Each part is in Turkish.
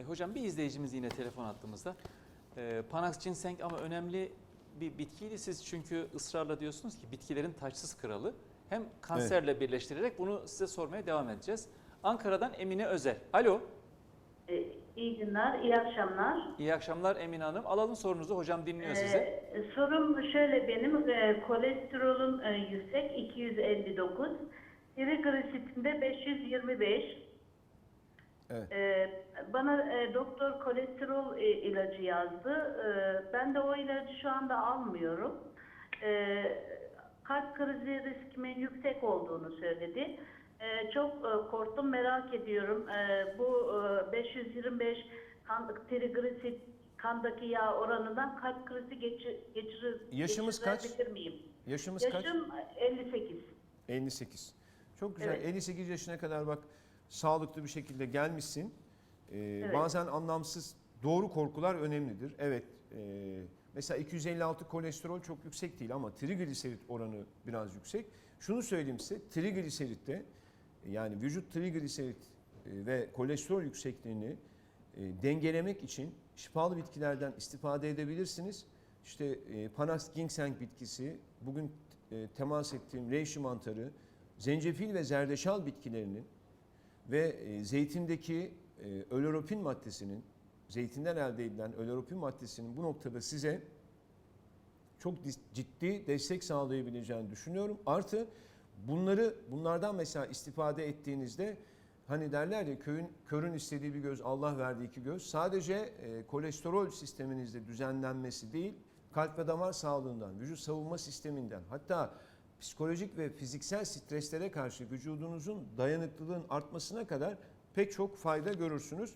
E, hocam bir izleyicimiz yine telefon attığımızda. E, Panax ginseng ama önemli bir bitkiydi. Siz çünkü ısrarla diyorsunuz ki bitkilerin taçsız kralı. Hem kanserle birleştirerek bunu size sormaya devam edeceğiz. Ankara'dan Emine Özel. Alo. Ee, İyi günler, iyi akşamlar. İyi akşamlar Emine Hanım. Alalım sorunuzu. Hocam dinliyor sizi. Ee, sorum şöyle benim, e, kolesterolüm e, yüksek 259, triglisitimde 525. Evet. Ee, bana e, doktor kolesterol e, ilacı yazdı. Ee, ben de o ilacı şu anda almıyorum. Ee, kalp krizi riskimin yüksek olduğunu söyledi. Çok e, korktum, merak ediyorum. Bu e, 525 kan, triglisit kandaki yağ oranından kalp krizi geçir, geçirir, Yaşımız kaç? miyim? Yaşımız kaç? Yaşım 58. 58. Çok güzel. Evet. 58 yaşına kadar bak sağlıklı bir şekilde gelmişsin. Ee, Evet. Bazen anlamsız doğru korkular önemlidir. Evet. e, mesela 256 kolesterol çok yüksek değil ama trigliserit oranı biraz yüksek. Şunu söyleyeyim size. Trigliseritte yani vücut trigliserit e, ve kolesterol yüksekliğini e, dengelemek için şifalı bitkilerden istifade edebilirsiniz. İşte e, Panax ginseng bitkisi, bugün e, temas ettiğim reishi mantarı, zencefil ve zerdeçal bitkilerinin ve e, zeytindeki e, öleropin maddesinin, zeytinden elde edilen öleropin maddesinin bu noktada size çok ciddi destek sağlayabileceğini düşünüyorum. Artı bunları bunlardan mesela istifade ettiğinizde hani derler ya köyün körün istediği bir göz Allah verdiği iki göz. Sadece e, kolesterol sisteminizde düzenlenmesi değil, kalp ve damar sağlığından, vücut savunma sisteminden hatta psikolojik ve fiziksel streslere karşı vücudunuzun dayanıklılığın artmasına kadar pek çok fayda görürsünüz.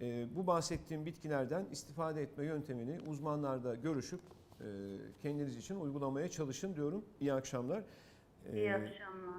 E, bu bahsettiğim bitkilerden istifade etme yöntemini uzmanlarda görüşüp e, kendiniz için uygulamaya çalışın diyorum. İyi akşamlar. İyi E, akşamlar.